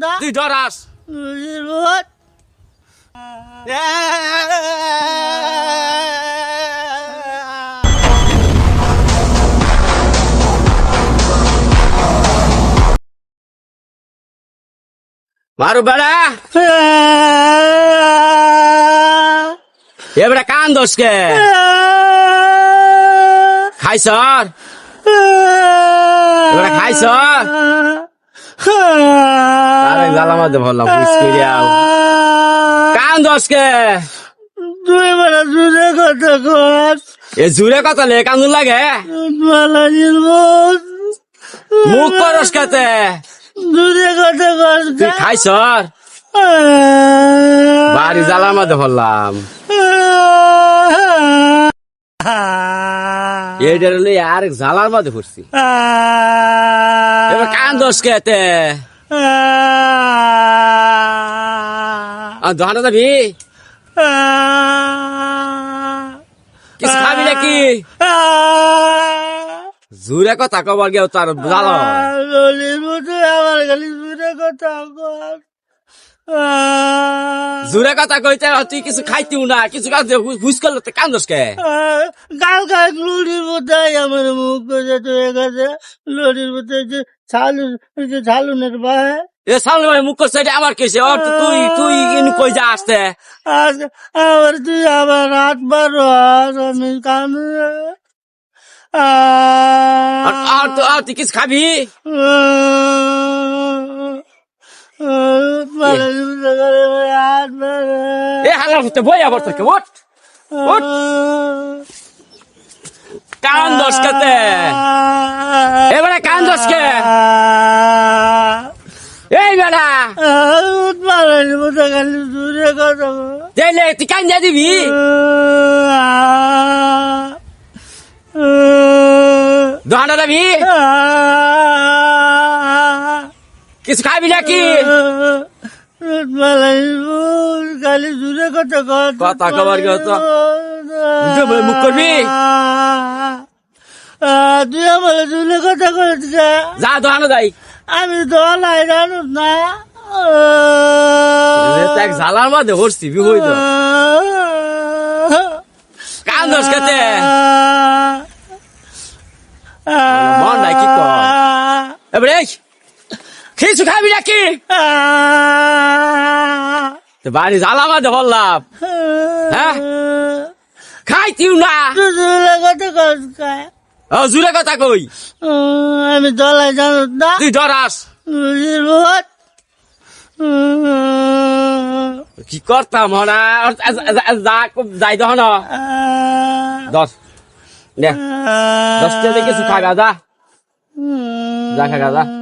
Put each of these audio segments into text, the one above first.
না। তুই নদীর ভূত মারু বেড়া। এবারে কান দোষকে খাইছর এবারে খাইছর আরে মাঝে কান বলে জুড়ে কথা কর এ জুড়ে কথা লে কান্দু লাগে। মালাজির ভূত মুখ করস কেতে জুড়ে কথা কর তুই খাইছর বাড়ি জ্বালা মাঝে বললাম। এইটার লই আর জ্বালার মাঝে পড়ছি। এবার কান দোষ আর দোকানে যাবি কিছু খাবি নাকি জুড়ে কথা কবার গেও তার মতো আমার খালি জুড়ে কথা জুড়ে কথা কইতে তুই কিছু খাইতিও না কিছু কাজ হুস করলে তো কান্দস কে? গাল গাল লুড়ির মধ্যে আমার মুখ করে চলে গেছে। লুড়ির মধ্যে যে ছালু যে ছালুনের ভাই এ সামনে ভাই মুখ করছে এটা আমার কেছে ওর তুই তুই ইনু কই যা আসতে? আজ আবার তুই আবার রাত বার আমি আর আর তো আর তুই কিছু খাবি? এ হালা হতে বই আবার তোকে ওট ওট কান্দস কেতে এবারে কান্দস কে এই বেড়া তুই কান্দা দিবি দোকানে যাবি কিছু খাবি নাকি? খালি দূরে কথা কথা কবার বলে মুখ করবি? তুই আমার দূরে কথা করছিস যা, দোকানে যাই। আমি দলাই জানো না এক ঝালার মধ্যে হরছি বিহই তো কান্দস কেতে মন নাই, কি কর? এবারে কিছু খাবি নাকি? বাড়ি জ্বালা মধ্যে বললাম। হ্যাঁ? না। কথা করছিস ও জুড়ে কথা কই? আমি দলাই জানো না। তুই ডরাস কি করতাম হনা? যা যাই দহ না দশ। নে দশ কিছু খাগা যা। যা খাগা যা।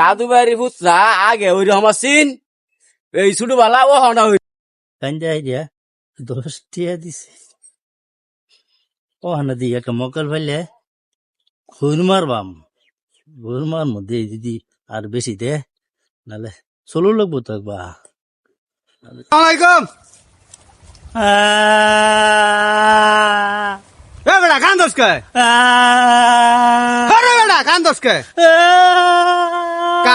কাদু বাড়ি ফুটরা আগে ওই রকম সিন। এই ছোট বালা ও হনা হই কান্দা আইডিয়া দশ টিয়া দিছে। ও হানা দি একটা মকল ফেলে খুর মারবাম খুর মার মধ্যে যদি আর বেশি দে নালে চলো লাগবো তো একবার। বেটা কান্দস কে? বেটা কান্দস কে?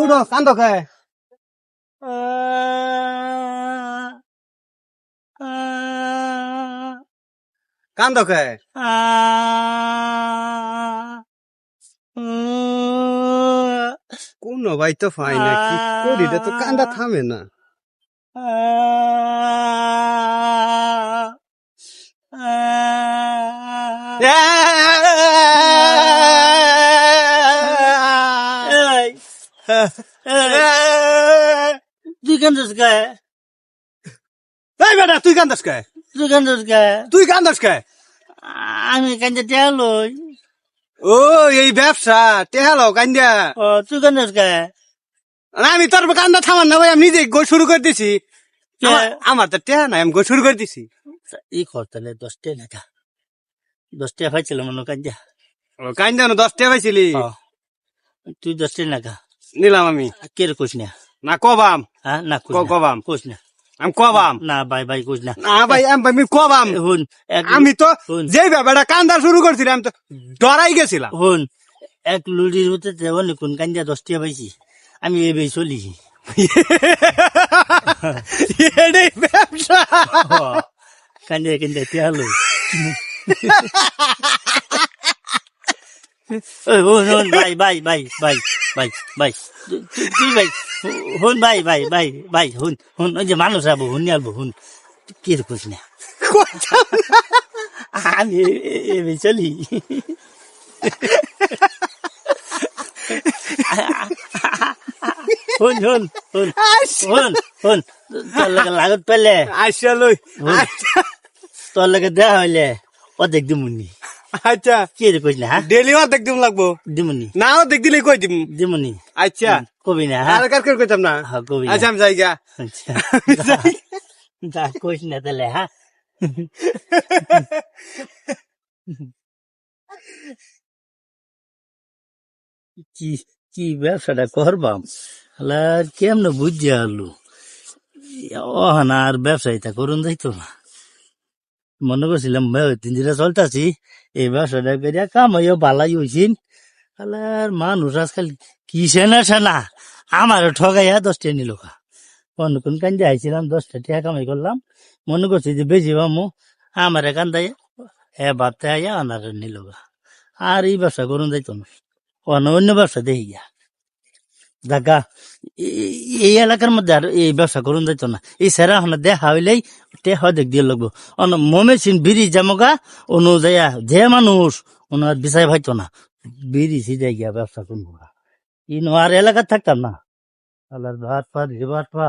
উঠো কান্দ কে কান্দ কে কোন ভাই তো পাই না কি করি তো কান্দা থামে না তুই কেন গায়ে এই বেটা তুই কান্দাস কে তুই কান্দস কে তুই কান্দাস কে আমি কান্দে লই ও এই ব্যবসা টেহালো কান্দা ও তুই কান্দস কে আমি তোর কান্দা থামান না ভাই আমি নিজে গো শুরু করে দিছি আমার- তো টেহা নাই আমি গো শুরু করে দিছি ই করতালে দশটা নাকা দশটা পাইছিল মনে কান্দা ও কান্দা না দশ টাকা পাইছিলি তুই দশটা নাকা নিলাম আমি। কে কোস না? না কবাম। হ্যাঁ না কবাম। কোস না। আমি কবাম। না ভাই ভাই কোস না। না ভাই আমি কবাম। হুন আমি তো হুন। যে ব্যাপারটা কান্দা শুরু করছিলাম তো ডরাই গেছিলাম। হুন এক লুডির মধ্যে দেওয়ান কোন কান্দা দশটা পাইছি। আমি এবে চলি। এটাই ব্যবসা। কান্দে কান্দে টেয়া হুন ভাই ভাই ভাই ভাই ভাই ভাই তুই ভাই হুন ভাই ভাই ভাই ভাই হুন হুন ওই যে মানুষ আবো হুন আলবো হুন কি রে কোস না আমি এ- এ- এবে চলি হুন হুন হুন হুন হুন তোর লাগে লাগত পেলে হুন। তোর লাগে দেয়া হইলে অর্ধেক দিমুনি আচ্ছা। কি রে কইস না হ্যাঁ? ডেলি অর্ধেক দিম লাগবো? দিমুনি না অর্ধেক দিলে কই দিম। দিমুনি আচ্ছা। কবি না হ্যাঁ? আর কার কার কইতাম না? হ্যাঁ কবি আচ্ছা আমি যাই গা আচ্ছা। যা কইস না তাহলে হ্যাঁ? কি কি ব্যবসাটা করবাম? আলা কেমনে বুঝছে আলু? ওহান আর ব্যবসায়ীটা করুন যাইতো না। মনে করছিলাম তিন দিনে চলতাছি এই ব্যবসাটা করিয়া কাম হইয়া বালাই হইছিন। আলার মানুষ আজকাল কি সেনা সেনা আমার ঠগাইয়া দশটা নিল অন্য কোন কান্দে আইছিলাম, দশটা টাকা কামাই করলাম, মনে করছি যে বেশি বামু, আমার কান্দাই হ্যাঁ বাপতে আইয়া আনার নিল আর এই ব্যবসা করুন যাইতো না, অন্য অন্য ব্যবসা দেখি গিয়া দেখা এই এলাকার মধ্যে আর এই ব্যবসা করুন যাইতো না। এই সেরা হন দেখা হইলেই হ দেখ দিয়ে লাগবো। অন মমে সিন বিড়ি জামগা, অনু যাইয়া যে মানুষ, অনু আর বিচাই ভাইতো না। বিড়ি সিজাই গিয়া ব্যবসা করব ইনো আর এলাকা থাকতাম না। আল্লাহর ভাত পা ভাত পা